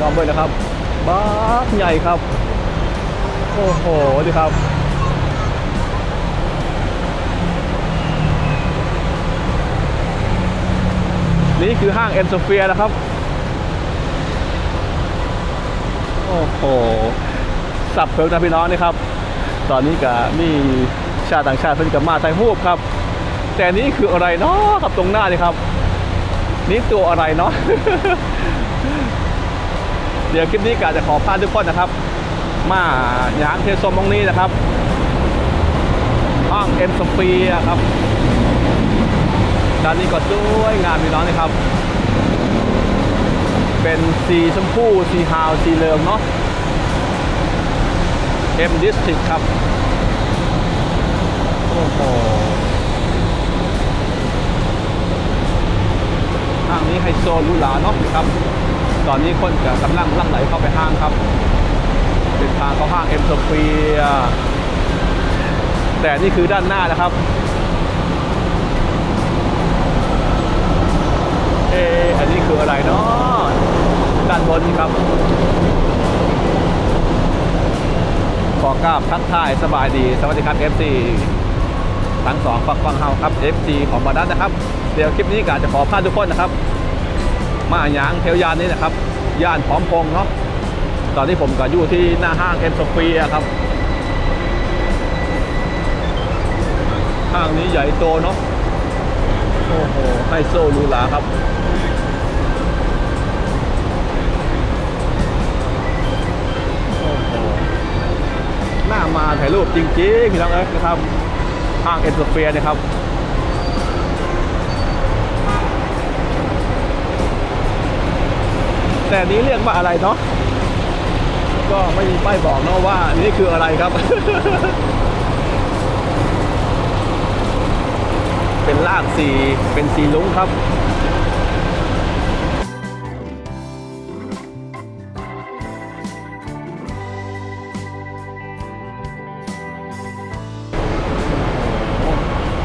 น้องเบิ้ลนะครับบ้าใหญ่ครับ โอ้โหดีครับนี่คือห้างเอ็นโซเฟียนะครับ โอ้โห สับเพิงนะพี่น้องนี่ครับ ตอนนี้ก็มีชาติต่างชาติเพิ่นกับมาไทยรูปครับ แต่นี่คืออะไรเนาะครับตรงหน้านี่ครับ นี่ตัวอะไรเนาะ เดี๋ยวคลิปนี้กะจะขอพาทุกคนนะครับ มาหยางเทสมตรงนี้นะครับห้างเอ็มสเฟียครับด้านนี้ก็สวยงามพี่น้องนะครับ เป็นสีชมพูสีฮาวสีเหลืองเนาะ M District ครับโอ้โหห้างนี้ไฮโซหรูหราเนาะครับ ตอนนี้คนก็กำลังลังไหลเข้าไปห้างครับเป็นทางเข้าห้าง M Sphere แต่นี่คือด้านหน้านะครับ เอะอันนี้คืออะไรเนาะด้านบนนี่ครับขอกราบทักทายสบายดี สวัสดีครับ FC ทั้งสองฝักฟังเฮาครับ FC ของบาดันนะครับ เดี๋ยวคลิปนี้กาจะขอพาทุกคนนะครับ มาหยางเทวยานนี้นะครับ ย่านพร้อมพงเนาะตอนนี้ผมก็อยู่ที่หน้าห้างเอ็มโซฟีครับ ห้างนี้ใหญ่โตเนาะโอ้โหไฮโซหรูหราครับโอ้โหหน้ามาถ่ายรูปจริงๆพี่น้องเอ้ยนะครับห้างเอ็นโซเฟียนะครับ แต่นี้เรียกว่าอะไรเนาะก็ไม่มีป้ายบอกเนาะว่านี่คืออะไรครับ เป็นลากสีเป็นสีลุ้งครับ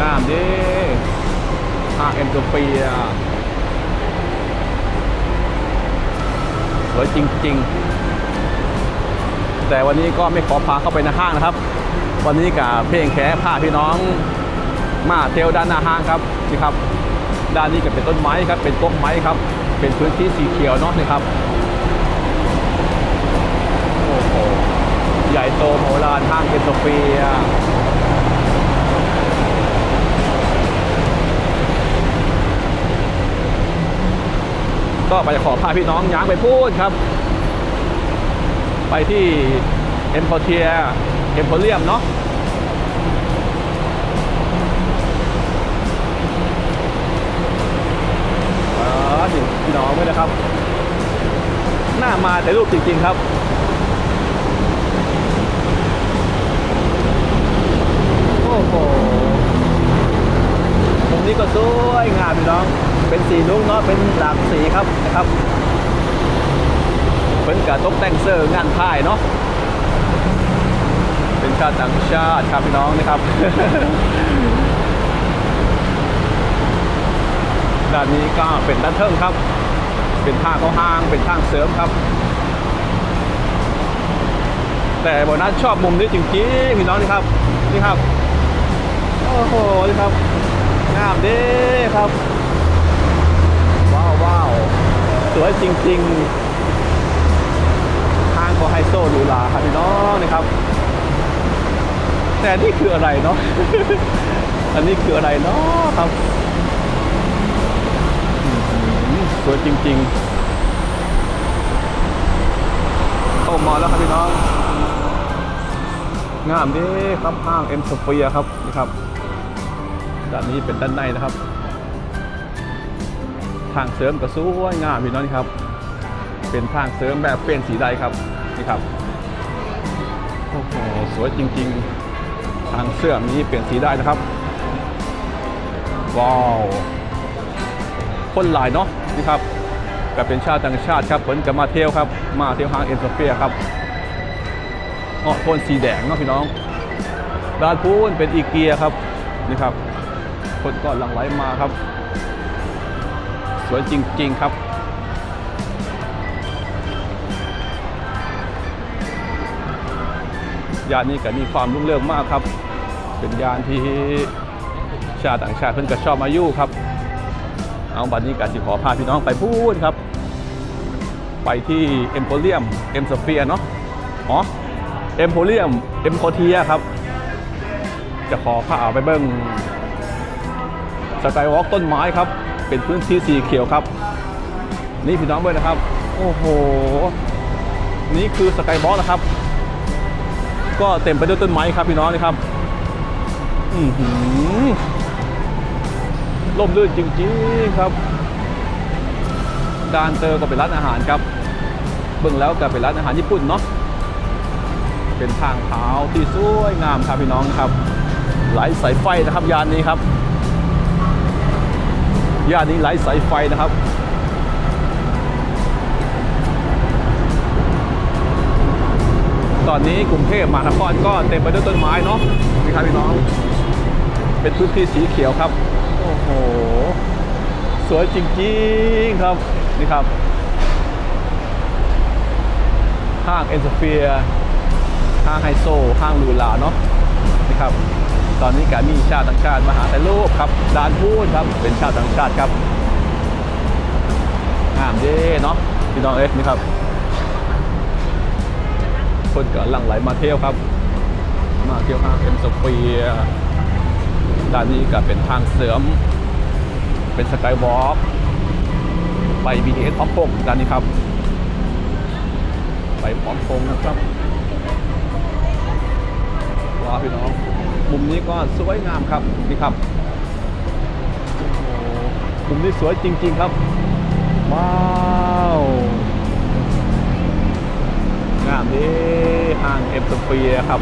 งามดิห้างเอ็นโซเฟีย สวยจริง ๆ แต่วันนี้ก็ไม่ขอพาเข้าไปในห้างนะครับ วันนี้กับเพลงแค่พาพี่น้องมาเที่ยวด้านหน้าห้างครับนี่ครับ ด้านนี้ก็เป็นต้นไม้ครับ เป็นต้นไม้ครับ เป็นพื้นที่สีเขียวเนาะนี่ครับโอ้โหใหญ่โตโหฬารห้างเอ็นโซเฟีย ก็ไปขอพาพี่น้องย้างไปพูดครับ ไปที่เอ็มพอเทียเอ็มโพเรียมเนาะอ๋อพี่น้องด้วยนะครับ หน้ามาแต่รูปจริง ๆ ครับโอ้โหตรงนี้ก็สวยงามพี่น้อง เป็นสีลุ้งเนาะเป็นหลากสีครับนะครับเป็นการตกแต่งเสื้องานผ้ายเนาะเป็นชาติต่างชาติครับพี่น้องนะครับด้านนี้ก็เป็นด้านเทิงครับ เป็นทางเข้าห้าง เป็นทางเสริมครับ แต่โบนัสชอบมุมนี้จริงๆพี่น้องนี่ครับ นี่ครับ โอ้โห นี่ครับ งามด้ครับ ว้าวว้าวส วยจริง ๆ ทางก็ไฮโซหรูหราครับพี่น้องนะครับ แต่นี่คืออะไรเนาะ อันนี้คืออะไรเนาะครับ สวยจริง ๆ เข้ามาแล้วครับพี่น้อง งามด้ครับห้างเอ็มสเฟียครับ นี่ครับ ด้านนี้เป็นด้านในนะครับ ทางเสริมก็สวยงามพี่น้องครับ เป็นทางเสริมแบบเป็นสีใดครับนี่ครับโอ้โหสวยจริง ๆ ทางเสื่อมนี้เปลี่ยนสีได้นะครับว้าวคนหลายเนาะนี่ครับก็เป็นชาติต่างชาติครับผลกับมาเที่ยวครับ มาเที่ยวห้างเอ็นโซเฟียครับอ๋อโทนสีแดงเนาะพี่น้องด้านพูนเป็นอีเกียครับนี่ครับคนก็หลั่งไหลมาครับ สวยจริง ๆ ครับยานนี้ก็มีความรุ่งเรืองมากครับ เป็นยานที่ชาติต่างชาติเพิ่นก็ชอบมาอยู่ครับ เอาบัดนี้ก็สิขอพาพี่น้องไปพูดครับ ไปที่เอ็มโพเรียมเอ็มสเฟียเนาะอ๋อเอ็มโพเรียมเอ็มโคเทียครับ จะขอพาาไปเบิ้งสกายวอล์กต้นไม้ครับ เป็นพื้นที่สีเขียวครับ นี่พี่น้องเบิ้งนะครับ โอ้โห นี่คือสกายวอล์กนะครับ ก็เต็มไปด้วยต้นไม้ครับพี่น้องนี่ครับ อือหือล่มลื่นจริงๆครับดานเตอร์ก็เป็นร้านอาหารครับเบิ่งแล้วก็เป็นร้านอาหารญี่ปุ่นเนาะเป็นทางเท้าที่สวยงามครับพี่น้องครับไหลสายไฟนะครับยานนี้ครับ ย่านนี้ไหลสายไฟนะครับตอนนี้กรุงเทพมหานครก็เต็มไปด้วยต้นไม้เนาะนี่ครับพี่น้อง เป็นพื้นที่สีเขียวครับ โอ้โห สวยจริงๆครับ นี่ครับ ห้างเอ็นสเฟีย ห้างไฮโซ ห้างลูลาเนาะ ครับ ตอนนี้ก็มีชาติต่างชาติมาหาแต่รูปครับดานพูดครับเป็นชาติต่างชาติครับงามเด้เนาะพี่น้องเอ๊ะนี่ครับ คนก็หลั่งไหลมาเที่ยวครับ มาเที่ยวห้างเอ็นสเฟียด้านนี้ก็เป็นทางเสริม เป็นสกายวอล์กไป BTS พร้อมพงด้านนี้ครับ ไปพร้อมพงนะครับว้าพี่น้อง มุมนี้ก็สวยงามครับนี่ครับมุมนี้สวยจริง ๆครับ ว้าวงามดีห้างเอ็มสเฟียครับ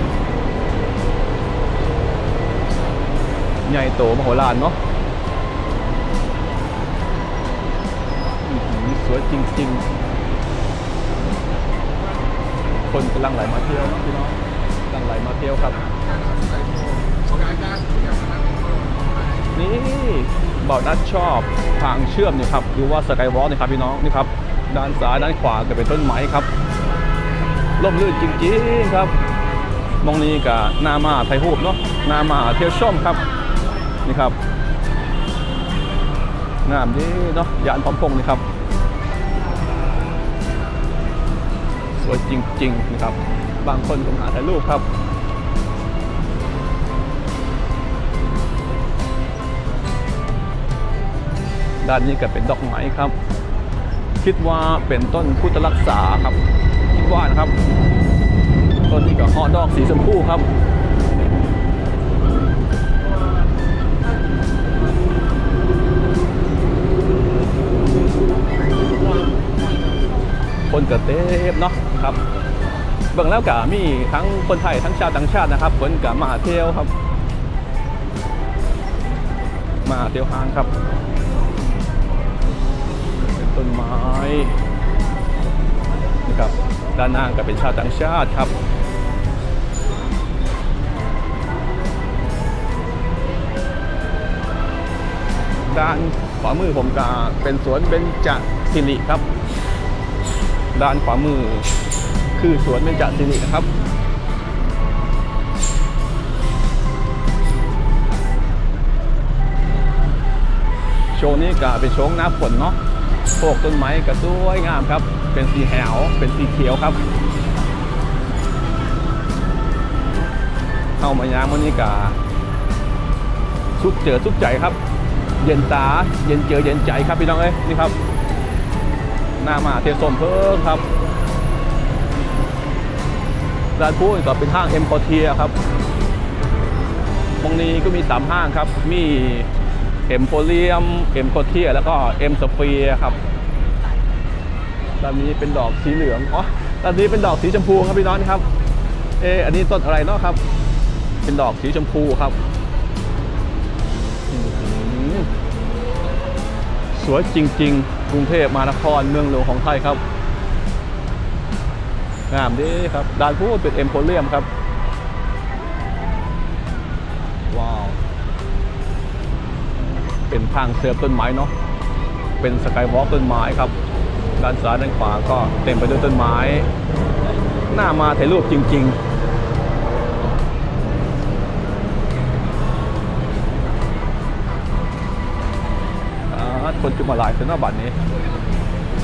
ใหญ่โตมโหฬารเนาะสวยจริง ๆ คนกำลังไหลมาเที่ยวพี่น้องกำลังไหลมาเที่ยวครับ นี่เบานัดชอบทางเชื่อมนี่ครับหรือว่าสกายวอล์กนี่ครับพี่น้องนี่ครับด้านซ้ายด้านขวาก็เป็นต้นไม้ครับล่มลื่นจริงๆครับมองนี้กับนามาไทยฮูบเนาะนามาเที่ยวชมครับนี่ครับงามดีเนาะยานพร้อมพงนี่ครับสวยจริงๆนะครับ บางคนก็มาถ่ายรูปครับ ด้านนี้ก็เป็นดอกไม้ครับ คิดว่าเป็นต้นพุทธรักษาครับ คิดว่านะครับ ต้นนี้ก็ห่อดอกสีชมพูครับคนเกิดเต็มเนาะครับเบิ่งแล้วกะมีทั้งคนไทยทั้งชาวต่างชาตินะครับคนกะมาเที่ยวครับ มาเที่ยวห้างครับ ต้นไม้นะครับด้านหน้าก็เป็นชาวต่างชาติครับด้านขวามือผมก็เป็นสวนเบญจสิริครับ ด้านขวามือคือสวนเบญจสิรินะครับ โชว์นี้ก็เป็นโชว์หน้าฝนเนาะ พวกต้นไม้ก็สวยงามครับ เป็นสีแหวเป็นสีเขียวครับ เข้ามายามวันนี้กาสุกเจอสุกใจครับ เย็นตาเย็นเจอเย็นใจครับพี่น้องเอ้ยนี่ครับ หน้ามาเทียนส้มเพิ่มครับร้านพูดก็เป็นห้างเอ็มคอเทียครับตรงนี้ก็มีสามห้างครับ มี เอ็มโพเลียมเอ็มโคเทียแล้วก็เอ็มสเฟียครับด้านนี้เป็นดอกสีเหลืองอ๋อด้านนี้เป็นดอกสีชมพูครับพี่น้องครับเอออันนี้ต้นอะไรเนาะครับ เป็นดอกสีชมพูครับ สวยจริง ๆ กรุงเทพมหานครเมืองหลวงของไทยครับงามดีครับด้านพูดเป็นเอ็มโพเลียมครับ ข้างเซิร์ต้นไม้เนาะเป็นสกายวอล์กต้นไม้ครับ ด้านซ้ายด้านขวาก็เต็มไปด้วยต้นไม้ หน้ามาถ่ายรูปจริง ๆคนจุมาหลายเซนบัตรนี้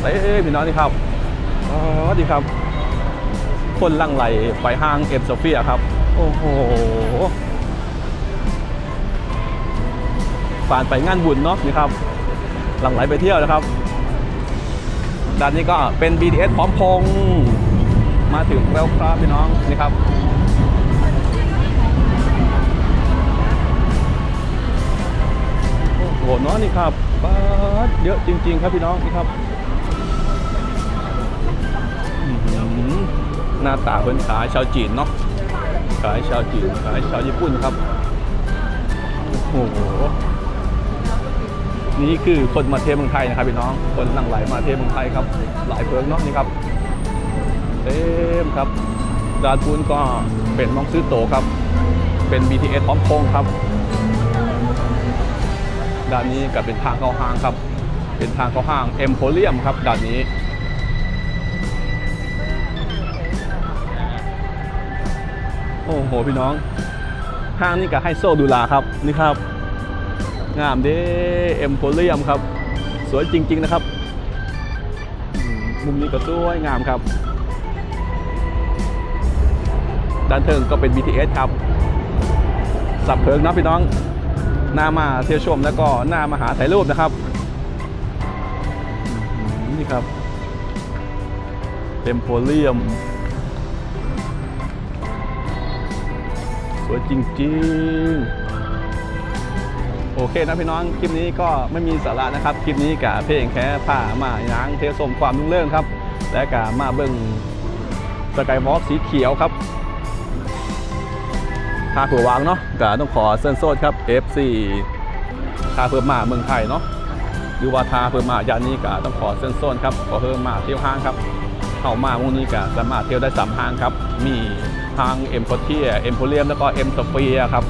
เอ้ยพี่น้องนี่ครับสวัสดีครับ คนลังไหลไปห้างเอ็มโซเฟียครับ โอ้โห ผ่านไปงานบุญเนาะนี่ครับหลังไหลไปเที่ยวนะครับด้านนี้ก็เป็น BTS พร้อมพงมาถึงแล้วครับพี่น้องนี่ครับโอ้โหเนาะนี่ครับบาสเยอะจริง ๆ ครับพี่น้องนี่ครับหน้าตาเพิ่นขายชาวจีนเนาะขายชาวจีนขายชาวญี่ปุ่นครับโอ้โห นี่คือคนมาเที่ยวเมืองไทยนะครับพี่น้อง คนหลั่งไหลมาเที่ยวเมืองไทยครับ หลายเพิงเนาะนี่ครับเต็มครับดานปูนก็เป็นมองซื้อโตครับ เป็น BTS พร้อมพงครับด้านนี้ก็เป็นทางเข้าห้างครับ เป็นทางเข้าห้างเอ็มโพเรียมครับด้านนี้โอ้โหพี่น้องห้างนี้กับไฮโซดูลาครับนี่ครับ งามเด้เอ็มโพเรียมครับ สวยจริง ๆ นะครับ มุมนี้ก็สวยงามครับ ด้านเทิงก็เป็น BTS ครับ สับเพิงนะพี่น้อง หน้ามาเที่ยวชมแล้วก็หน้ามาหาถ่ายรูปนะครับ นี่ครับเต็มโพเรียมสวยจริง ๆ โอเคนะพี่น้องคลิปนี้ก็ไม่มีสาระนะครับคลิปนี้กะเพลงแค่ผ้ามาย้างเที่ยวชมความรุ่งเรืองครับ และกะมาเบิ่งสกายวอล์กสีเขียวครับทาเผื่อวางเนาะก็ต้องขอเส้นโซดครับ FC ทาเพิ่มมาเมืองไทยเนาะหรือว่าทาเพิ่มมายานนี้ก็ต้องขอเส้นโซนครับขอเพิ่มมาเที่ยวห้างครับเข้ามาพวกนี้ก็สามารถเที่ยวได้สามห้างครับมีทางเอ็มโพเทียเอ็มโพเรียมแล้วก็เอ็มสเฟียครับ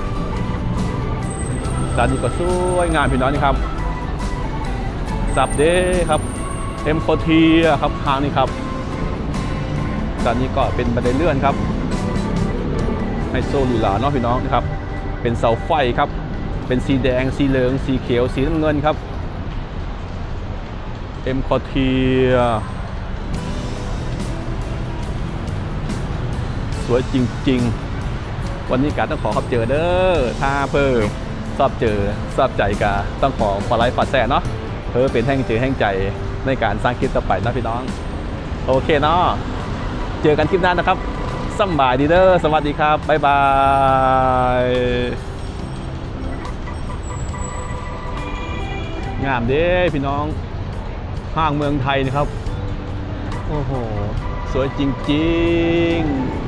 ด้านนี้ก็สวยงามพี่น้องนี่ครับสับเด้ครับเอ็มโพเทีครับทางนี้ครับด้านนี้ก็เป็นบันไดเลื่อนครับไฮโซลูลาเนาะพี่น้องนะครับ เป็นเสาไฟครับ เป็นสีแดง สีเหลือง สีเขียว สีน้ำเงินครับเอ็มคอเทียสวยจริง ๆ วันนี้การต้องขอขอบเจอเด้อถ้าเพิ่ม ชอบเจอชอบใจกาต้องขอฟอไลฟ์ฟอแซ่เนาะเพื่อเป็นแห่งเจอแห่งใจในการสร้างคลิปต่อไปนะพี่น้อง โอเคเนาะเจอกันคลิปหน้านะครับสบายดีเด้อสวัสดีครับ บ๊ายบายงามเด้พี่น้องห้างเมืองไทยนะครับ โอ้โห สวยจริง ๆ